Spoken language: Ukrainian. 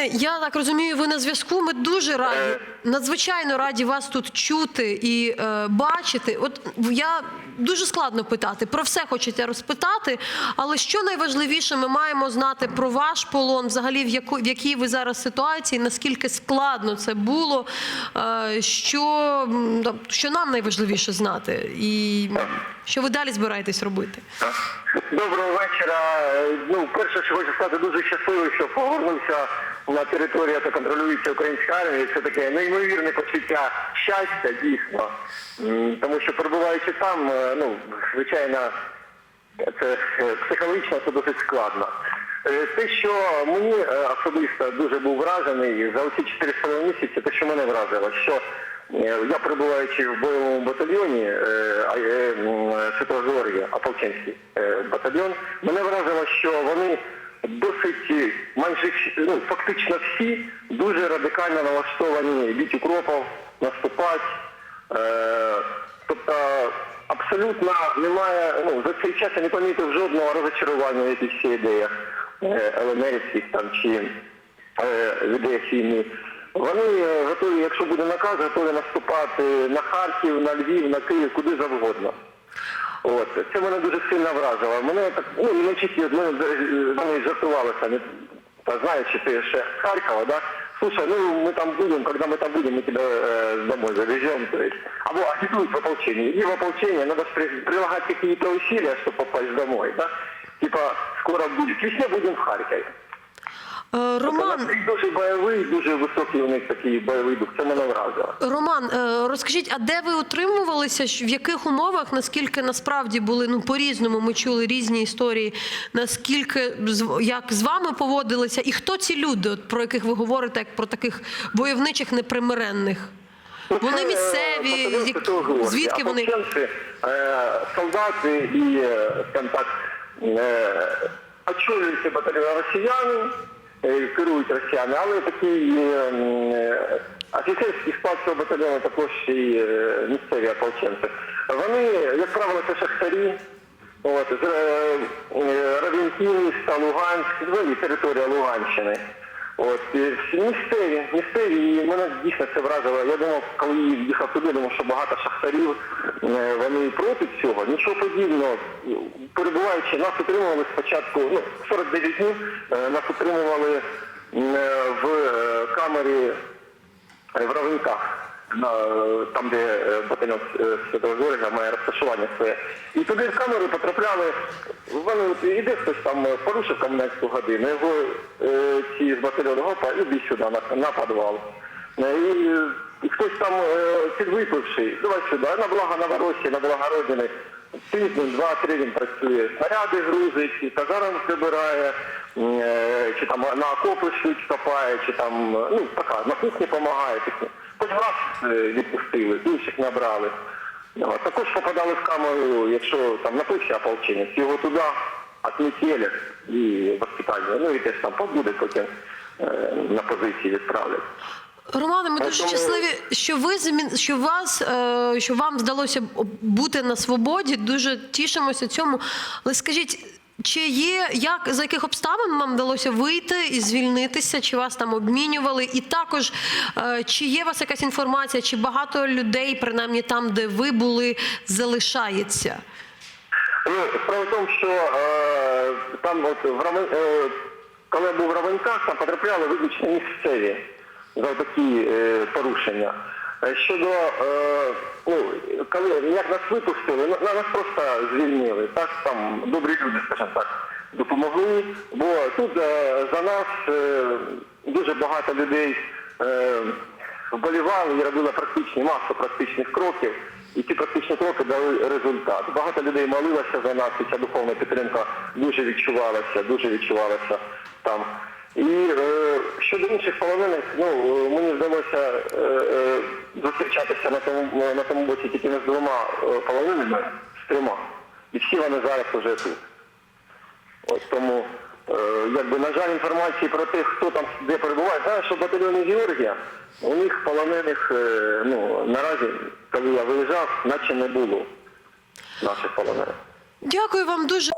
Романе, я так розумію, ви на зв'язку. Ми дуже раді, надзвичайно раді вас тут чути і е, бачити. От я дуже складно питати. Про все хочеться розпитати, але що найважливіше, ми маємо знати про ваш полон, взагалі в яку в якій ви зараз ситуації, наскільки складно це було, е, що, що нам найважливіше знати, і що ви далі збираєтесь робити. Доброго вечора. Е, Ну, перше, що хочу сказати, дуже щасливий, що повернувся на територію, яка контролюється українська армія. Це таке неймовірне почуття щастя, дійсно. Тому що перебуваючи там, е, ну, звичайно, це е, психологічно це досить складно. Е, Те, що мені особисто дуже був вражений за оці 4,5 місяці, те, що мене вразило, що я перебуваючи в бойовому батальйоні Святого Георгія, Ополченський батальйон, мене вразило, що вони досить е, майже ну, фактично всі дуже радикально налаштовані біть укропов, наступати. Е, тобто абсолютно немає, ну, за цей час я не помітив жодного розочарування в якихось ідеях е, ЛНРівських там чи е, ідеях війни. Вони е, готові, якщо буде наказ, готові наступати на Харків, на Львів, на Київ, куди завгодно. От це мене дуже сильно вразило. Мене так ну не чисті мене вони жартувалися, не та знаючи ти ще з Харкова, да. Слушай, ну мы там будем, когда мы там будем, мы тебя э, домой завезем, то есть. Або агитуют в ополчении. И в ополчение надо ж при- прилагать какие-то усилия, чтобы попасть домой, да. Типа, скоро будет. Весне будем в Харькове. Е, Роман. Дуже бойовий, дуже високий у них такий бойовий дух. Це мене вразило. Роман, е, розкажіть, а де ви утримувалися? В яких умовах? Наскільки насправді були ну по-різному? Ми чули різні історії. Наскільки як з вами поводилися, і хто ці люди, от, про яких ви говорите, як про таких войовничих непримиренних? Вони Це, е, місцеві, звідки вони? Солдати і, скажімо так, очолюються батальйон росіяни, керують росіяни, але такий е, е, офіцерський склад цього батальйону також і е, місцеві ополченці. Вони, як правило, це шахтарі, От, з Равінківська, е, Луганськ, взагалі територія Луганщини. От, і всі місцеві, і мене дійсно це вразило. Я думав, коли їхав туди, думав, що багато шахтарів, е, вони проти цього. Нічого подібного. Перебуваючи, нас утримували спочатку, ну, 49 днів, е, нас утримували е, в е, камері е, в е, там, де е, батальйон е, Святого Георгія має розташування своє. І туди в камеру потрапляли, вони іде хтось там е, порушив комендантську годину, його ці з батальйону гопа, іди сюди на, на підвал. І, і хтось там підвипивший, давай сюди, на благо Новоросії, на благо Родини. Тиждень, два-три він працює, снаряди грузить, казарм прибирає, чи там на окопи шуть копає, чи там, е, ну така, на кухні допомагає. Хоч раз е, відпустили, інших набрали. Ну, Також попадали в камеру, якщо там напився ополченець, його туди отметили і воспитання. Ну і десь там побуде потім е, на позиції відправлять. Романе, ми дуже щасливі, що ви змін... що вас, е, що вам вдалося бути на свободі. Дуже тішимося цьому. Але скажіть, чи є як за яких обставин вам вдалося вийти і звільнитися? Чи вас там обмінювали? І також е, чи є у вас якась інформація, чи багато людей, принаймні там, де ви були, залишається? Ну, справа в тому, що е, там от в Рамен, е, коли я був в Равенках, там потрапляли виключно місцеві за такі е, порушення. Е, Щодо, е, ну, коли як нас випустили, на- на нас просто звільнили. Так, там добрі люди, скажімо так, допомогли. Бо тут е, за нас дуже багато людей вболівали і робили практичні масу практичних кроків. І ці практичні кроки дали результат. Багато людей молилося за нас, і ця духовна підтримка дуже відчувалася, дуже відчувалася там. І щодо інших полонених, ну мені вдалося е, е, зустрічатися на тому на тому боці тільки не з двома е, полоненими, з трьома. І всі вони зараз вже тут. Ось тому, е, якби, на жаль, інформації про тих, хто там де перебуває, знаю, що в батальйоні Георгія у них полонених, е, ну, наразі, коли я виїжджав, наче не було наших полонених. Дякую вам дуже.